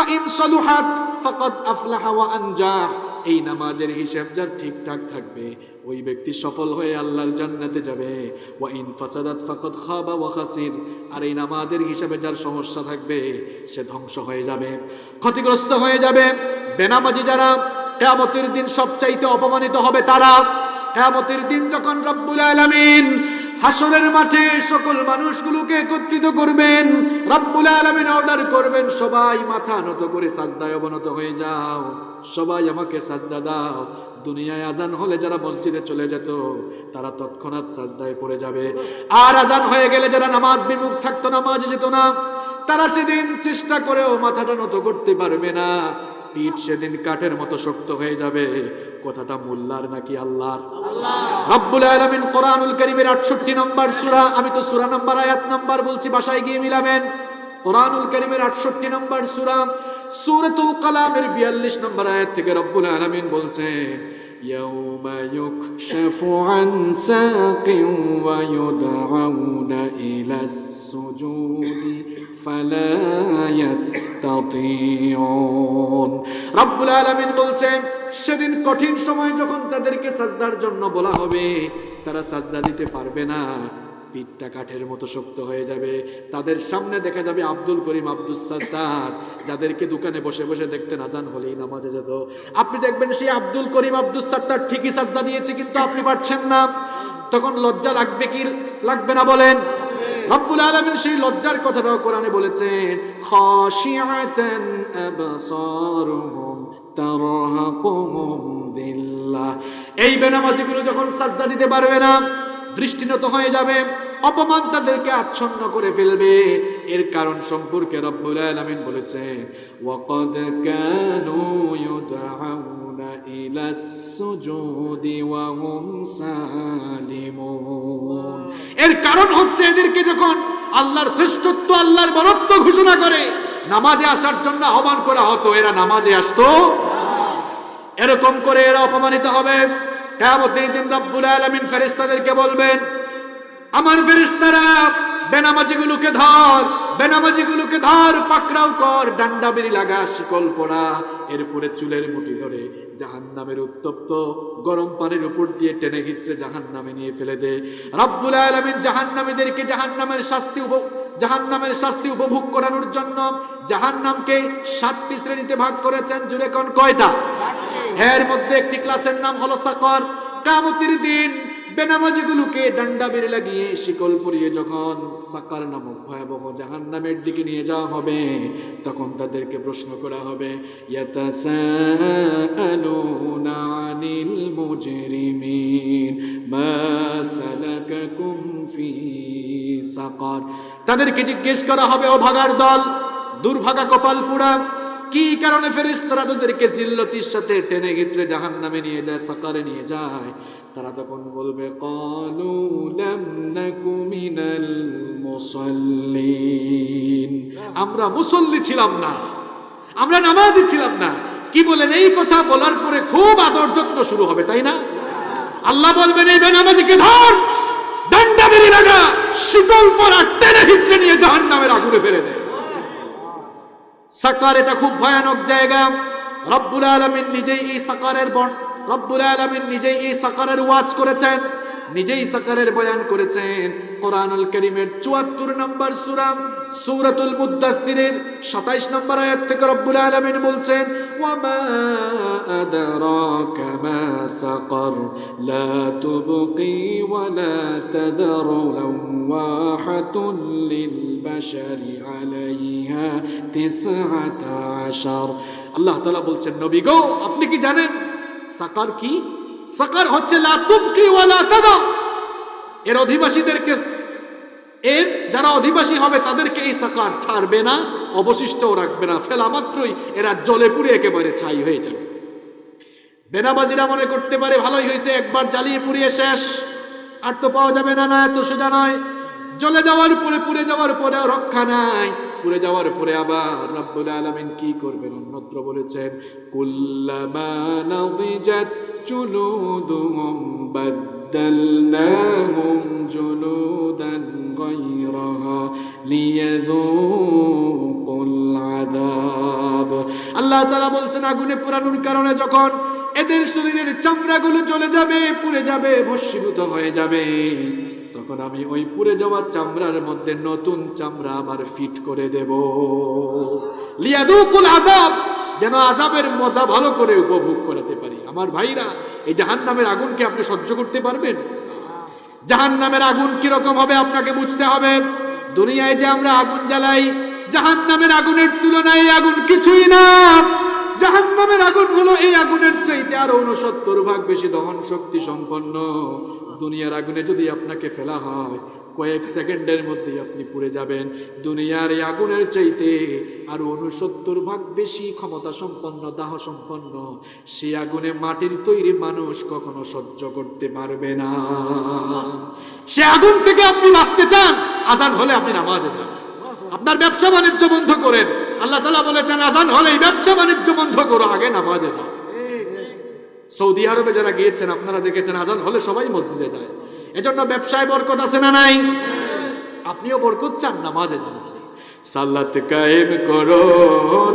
Fine সলুহাত ফাকাদ আফলাহা ওয়া আনজাহ। এই নামাজের হিসাব যার ঠিকঠাক থাকবে, ওই ব্যক্তি সফল হয়ে আল্লাহর জান্নাতে যাবে। ওয়া ইন ফাসাদাত ফাকাদ খাবা ওয়া খাসির। আর এই নামাজের হিসাবে যার সমস্যা থাকবে, সে ধ্বংস হয়ে যাবে, ক্ষতিগ্রস্ত হয়ে যাবে। বেনামাজি যারা কেয়ামতের দিন সবচাইতে অপমানিত হবে তারা, কেয়ামতের দিন যখন রব্বুল আলামিন হাসরের মাঠে সকল মানুষগুলোকে একত্রিত করবেন। রাব্বুল আলামিন অর্ডার করবেন, সবাই মাথা নত করে সাজদায় অবনত হয়ে যাও। সবাই আমাকে সাজদা দাও। দুনিয়ায় আজান হলে যারা মসজিদে চলে যেত, তারা তৎক্ষণাৎ সাজদায় পড়ে যাবে। আর আজান হয়ে গেলে যারা নামাজ বিমুখ থাকতো, নামাজ যেত না, তারা সেদিন চেষ্টা করেও মাথাটা নত করতে পারবে না। পিঠ সেদিন কাঠের মতো শক্ত হয়ে যাবে কথাটা মোল্লার নাকি আল্লাহর রব্বুল আলামিন কোরআনুল কারীমের 68 নম্বর সূরা আমি তো সূরা নাম্বার আয়াত নাম্বার বলছি বাসায় গিয়ে মিলাবেন কোরআনুল কারীমের 68 নম্বর সূরা সূরাতুল কালামের 42 নম্বর আয়াত থেকে রব্বুল আলামিন বলছেন يوم يكشف عن ساق ويدعون إلى السجود فلا يستطيعون রব্বুল আলামিন বলছেন সেদিন কঠিন সময় যখন তাদেরকে সাজদার জন্য বলা হবে তারা সাজদা দিতে পারবে না পিঠটা কাঠের মতো শক্ত হয়ে যাবে তাদের সামনে দেখা যাবে আব্দুল করিম আব্দুল সাত্তার যাদেরকে দোকানে বসে বসে দেখতেন আজান হলেই নামাজে যেত আপনি দেখবেন সেই আব্দুল করিম আব্দুল সাত্তার ঠিকই সাজদা দিয়েছে কিন্তু আপনি পারছেন না তখন লজ্জা লাগবে কি লাগবে না বলেন রব্বুল আলমিন সেই লজ্জার কথাটাও কোরআনে বলেছেন খাশিআতান আবসারুহুম তারহাকুহুম এই বেনামাজিগুলো যখন সাজদা দিতে পারবে না, দৃষ্টিনত হয়ে যাবে। অপমান তাদেরকে আচ্ছন্ন করে ফেলবে। এর কারণ সম্পর্কে রব্বুল আলামিন বলেছেন, ওয়াকাদ কানু ইউদআউনা ইলাস সুজুদি ওয়া হুম সালিমুন। এর কারণ হচ্ছে এদেরকে যখন আল্লাহর শ্রেষ্ঠত্ব, আল্লাহর বরত্ব ঘোষণা করে, নামাজে আসার জন্য আহ্বান করা হতো, এরা নামাজে আসতো। এরকম করে এরা অপমানিত হবে। কেয়ামতের দিন রব্বুল আলামিন ফেরেশতাদেরকে বলবেন আমার ফেরেশতারা বেনামাজিগুলোকে ধর বেনামাজিগুলোকে ধর পাকড়াও কর ডান্ডা বেরি লাগা শিকল পড়া। এরপরে চুলের মুঠি ধরে জাহান্নামের উত্তপ্ত গরম পানির উপর দিয়ে টেনে হিচড়ে জাহান্নামে নিয়ে ফেলে দে। রব্বুল আলামিন জাহান্নামীদেরকে জাহান্নামের শাস্তি উপ জাহান্নামের শাস্তি উপভোগ করানোর জন্য জাহান্নামকে সাতটি শ্রেণীতে ভাগ করেছেন জুড়ে কোন কয়টা? এর মধ্যে একটি ক্লাসের নাম হলো সাকর কামতির দিন বেনামাজিগুলোকে ডান্ডা বেড়ে লাগিয়ে শিকল পরিয়ে যখন সাকার নামক ভয়াবহ জাহান নামের দিকে নিয়ে যাওয়া হবে, তখন তাদেরকে প্রশ্ন করা হবে আনিল মুজরিমিন ফি সাকার? তাদেরকে জিজ্ঞেস করা হবে, ও ভাগার দল, দুর্ভাগা কপাল পুরা কি কারণে ফেরেশতারা তাদেরকে জিল্লতির সাথে টেনে গিত্রে জাহান নামে নিয়ে যায় সাকারে নিয়ে যায়? তারা তখন বলবে আমরা মুসল্লি ছিলাম না, আমরা নামাজি ছিলাম না। কি বলেন, এই কথা বলার পরে খুব আদর যত্ন শুরু হবে, তাই না? আল্লাহ বলবেন, এই বেনামাজিকে ধর, ডান্ডা বেরি লাগা শীতল পরা টেনে হিচড়ে নিয়ে জাহান নামের আগুনে ফেলে দেয় সাকার এটা খুব ভয়ানক জায়গা। রব্বুল আলমিন নিজেই এই সাকারের বন, রব্বুল আলমিন নিজেই এই সাকারের ওয়াজ করেছেন। নিজেই সাকারের বয়ান করেছেন কোরআনুল করিমের চুয়াত্তর নম্বর সুরাম সূরাতুল মুদ্দাথিরের সাতাইশ নম্বর আয়াত থেকে রব্বুল আলমিন বলছেন, ওয়ামা আল্লাহ তাআলা বলছেন, নবী গো, আপনি কি জানেন সাকার কি? সাকার হচ্ছে লা তুবকি ওয়ালা তাদার। এর অধিবাসীদেরকে এর যারা অধিবাসী হবে, তাদেরকে এই সাকার ছাড়বে না, অবশিষ্টও রাখবে না। ফেলা মাত্রই এরা জলে পুড়ে একেবারে ছাই হয়ে যাবে। বেনাবাজিরা মনে করতে পারে, ভালোই হয়েছে, একবার জ্বালিয়ে পুড়িয়ে শেষ। আর তো পাওয়া যাবে না না, এত সোজা নয়। জ্বলে যাওয়ার পরে, পুড়ে যাওয়ার পরে রক্ষা নাই। পুড়ে যাওয়ার পরে আবার রব্বুল আলামিন কি করবেন? অন্যত্র বলেছেন, কুল্লামা নাদিজাত জুলুদুহুম বাদদালনাহুম জুলুদান গায়রাহা লিয়াযুকুল আযাব আল্লাহ তাআলা বলছেন, আগুনে পোড়ানোর কারণে যখন এদের শরীরের চামড়াগুলো চলে যাবে, পুড়ে যাবে, ভস্মীভূত হয়ে যাবে, তখন আমি ওই পুড়ে যাওয়া চামড়ার মধ্যে নতুন চামড়া আবার ফিট করে দেব। লিয়াদুকুল আদাব যেন আজাবের মজা ভালো করে উপভোগ করাতে পারি। আমার ভাইরা, এই জাহান্নামের আগুনকে আপনি সহ্য করতে পারবেন? জাহান নামের আগুন কীরকম হবে আপনাকে বুঝতে হবে। দুনিয়ায় যে আমরা আগুন জ্বালাই জাহান নামের আগুনের তুলনায় এই আগুন কিছুই না। জাহান নামের আগুন হলো এই আগুনের চাইতে আরও উনসত্তর ভাগ বেশি দহন শক্তি সম্পন্ন। দুনিয়ার আগুনে যদি আপনাকে ফেলা হয় কয়েক সেকেন্ডের মধ্যেই আপনি পুড়ে যাবেন। দুনিয়ার আগুনের চাইতে আর উনসত্তর ভাগ বেশি ক্ষমতা সম্পন্ন দাহ সম্পন্ন সে আগুনে মাটির তৈরি মানুষ কখনো সহ্য করতে পারবে না। সে আগুন থেকে আপনি বাঁচতে চান আজান হলে আপনি নামাজে যান। আপনার ব্যবসা বাণিজ্য বন্ধ করেন। আল্লাহ তালা বলেছেন আজান হলেই ব্যবসা বাণিজ্য বন্ধ করো, আগে নামাজে যাও। সৌদি আরবে যারা গিয়েছেন, আপনারা দেখেছেন আজান হলে সবাই মসজিদে যায়। এজন্য ব্যবসায় বরকত আছে না নাই? আপনিও বরকত চান নামাজে যান। সালাত কায়েম করো,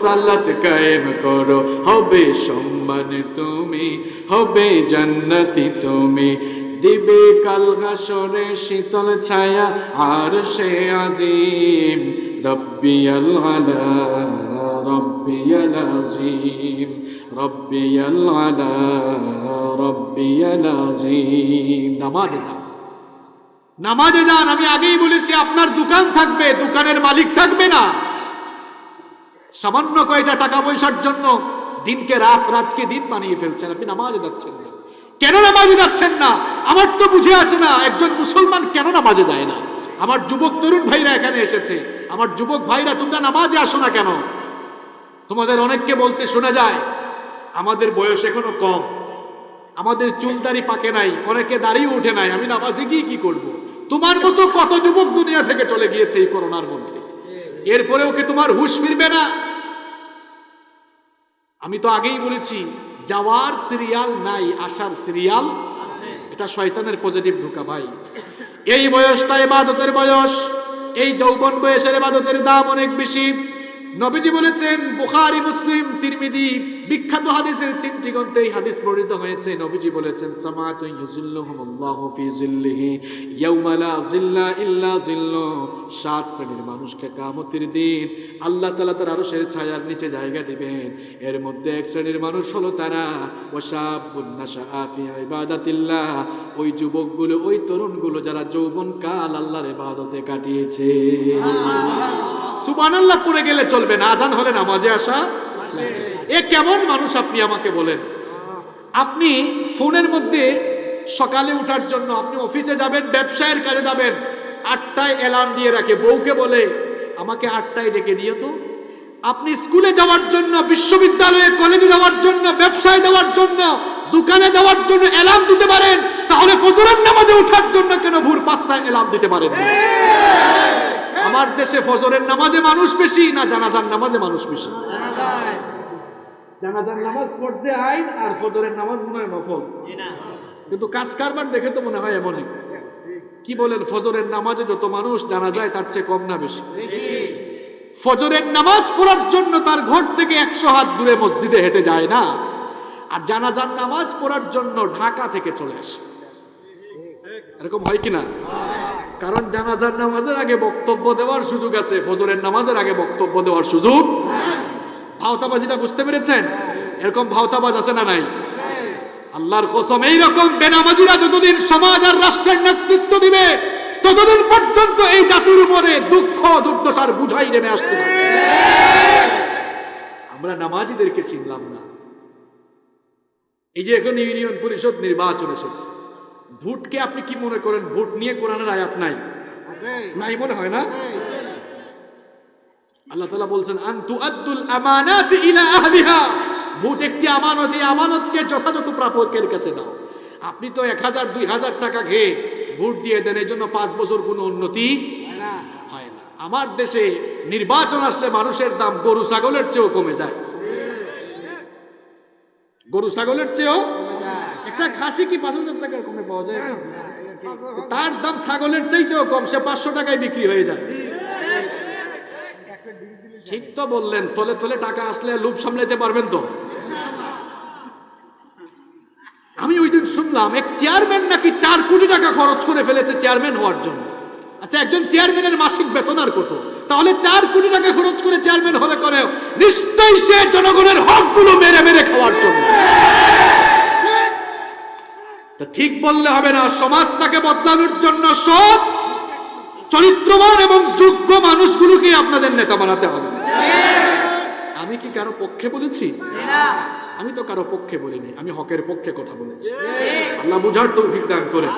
সালাত কায়েম করো। হবে সম্মান তুমি, হবে জান্নাতি তুমি। দিবে কাল হাসরে শীতল ছায়া, আর সে আজিম। রব্বিয়াল আলা রব্বিয়াল আজিম। রব্বিয়াল আলা রব্বিয়াল আজিম। নামাজে যান। নামাজে যান, আমি আগেই বলেছি, আপনার দোকান থাকবে, দোকানের মালিক থাকবে না। সামান্য কয়টা টাকা পয়সার জন্য দিনকে রাত, রাতকে দিন বানিয়ে ফেলছেন, আপনি নামাজে যাচ্ছেন না। কেন নামাজে যাচ্ছেন না? আমার তো বুঝে আসে না, একজন মুসলমান কেন নামাজে যায় না? আমার যুবক তরুণ ভাইরা এখানে এসেছে, আমার যুবক ভাইরা, তোমরা নামাজে আসো না কেন? তোমাদের অনেককে বলতে শোনা যায়, আমাদের বয়স এখনও কম, আমাদের চুল দাড়ি পাকে নাই, অনেকে দাড়িও উঠে নাই, আমি নামাজে গিয়ে কি করব। তোমার মতো কত যুবক দুনিয়া থেকে চলে গিয়েছে এই করোনার মধ্যে? এরপরেও কি তোমার হুশ ফিরবে না? আমি তো আগেই বলেছি, যাওয়ার সিরিয়াল নাই, আসার সিরিয়াল এটা শয়তানের পজিটিভ ঢুকা ভাই। এই বয়সটা এবাদতের বয়স, এই যৌবন বয়সের এবাদতের দাম অনেক বেশি। নবীজি বলেছেন, বুখারী, মুসলিম, তিরমিদি বিখ্যাত হাদিসের তিনটি গ্রন্থে এই হাদিস বর্ণিত হয়েছে। নবীজি বলেছেন সামাতু ইউজিল্লুহুমুল্লাহু ফি জিল্লিহি ইয়াউমা লা জিল্লা ইল্লা জিল্লু সাত শ্রেণির মানুষকে কিয়ামতের দিন আল্লাহ তাআলা তার আরশের ছায়ার নিচে জায়গা দিবেন। এর মধ্যে এক শ্রেণির মানুষ হলো তারা। ওয়াশাবুন নাশাআ ফি ইবাদাতিল্লাহ। ওই যুবকগুলো, ওই তরুণগুলো যারা যৌবন কাল আল্লাহর ইবাদতে কাটিয়েছে। সুবহানাল্লাহ, পড়ে গেলে চলবে না, আজান হলে নামাজে আসা এ কেমন মানুষ আপনি আমাকে বলেন? আপনি ফোনের মধ্যে সকালে উঠার জন্য আপনি অফিসে যাবেন, ব্যবসায়ের কাজে যাবেন, আটটায় অ্যালার্ম দিয়ে রাখে, বউকে বলে, আমাকে আটটায় ডেকে দিও তো। আপনি স্কুলে যাওয়ার জন্য, বিশ্ববিদ্যালয়ে কলেজে যাওয়ার জন্য, ব্যবসায় যাওয়ার জন্য, দোকানে যাওয়ার জন্য অ্যালার্ম দিতে পারেন তাহলে ফজরের নামাজে ওঠার জন্য কেন ভোর পাঁচটায় অ্যালার্ম দিতে পারেন আমার দেশে ফজরের নামাজে মানুষ বেশি না জানাজার নামাজে মানুষ বেশি? জানাজার নামাজ পড়ছে আইন আর ফজরের নামাজ মনে হয় নফল। কিন্তু কাজ কারবার দেখে তো মনে হয় এমনই। কি বলেন, ফজরের নামাজে যত মানুষ জানা যায় তার চেয়ে কম না বেশি? ফজরের নামাজ পড়ার জন্য তার ঘর থেকে একশো হাত দূরে মসজিদে হেঁটে যায় না। আর জানাজার নামাজ পড়ার জন্য ঢাকা থেকে চলে আসে। এরকম হয় কিনা? কারণ জানাজার নামাজের আগে বক্তব্য দেওয়ার সুযোগ আছে, ফজরের নামাজের আগে বক্তব্য দেওয়ার সুযোগ? ভাওতাবাজিটা বুঝতে পেরেছেন? এরকম ভাওতাবাজ আছে না নাই? আল্লাহর কসম, এইরকম বেনামাজিরা যতদিন সমাজ আর রাষ্ট্রের নেতৃত্ব দিবে, ততদিন পর্যন্ত এই জাতির উপরে দুঃখ, দুর্দশার বুঝাই নেমে আসতে আমরা নামাজিদেরকে চিনলাম না। এই যে এখন ইউনিয়ন পরিষদ নির্বাচন এসেছে। ভোটকে আপনি কি মনে করেন? ভোট নিয়ে কোরআনের আয়াত নাই? নাই মনে হয় না? আল্লাহ তালা বলছেন আন্তু আব্দুল আমানাত ইলা আহলিহা। ভোট একটি আমানত এই আমানতকে যথাযথ প্রাপকের কাছে দাও। আপনি তো এক হাজার দুই হাজার টাকা ঘেয়ে ভোট দিয়ে দেন এই জন্য পাঁচ বছর কোনো উন্নতি হয় না। আমার দেশে নির্বাচন আসলে মানুষের দাম গরু ছাগলের চেয়েও কমে যায়। গরু ছাগলের চেয়েও একটা খাসি কি পাঁচ হাজার টাকা কমে পাওয়া যায়? তার দাম ছাগলের চাইতেও কম সে পাঁচশো টাকায় বিক্রি হয়ে যায়। ঠিক তো বললেন তলে তলে টাকা আসলে লোভ সামলাইতে পারবেন তো? আমি ওই দিন শুনলাম এক চেয়ারম্যান নাকি চার কোটি টাকা খরচ করে ফেলেছে চেয়ারম্যান হওয়ার জন্য। আচ্ছা একজন চেয়ারম্যানের মাসিক বেতন আর কত? তাহলে চার কোটি টাকা খরচ করে চেয়ারম্যান হলে করে নিশ্চয়ই সে জনগণের হকগুলো মেরে মেরে খাওয়ার জন্য তা ঠিক বললে হবে না, সমাজটাকে বদলানোর জন্য সব চরিত্রবান এবং যোগ্য মানুষগুলোকে আপনাদের নেতা বানাতে হবে। আমি কি কারও পক্ষে বলেছি? আমি তো কারও পক্ষে বলিনি, আমি হকের পক্ষে কথা বলেছি। আল্লাহ বুঝার তৌফিক দান করে।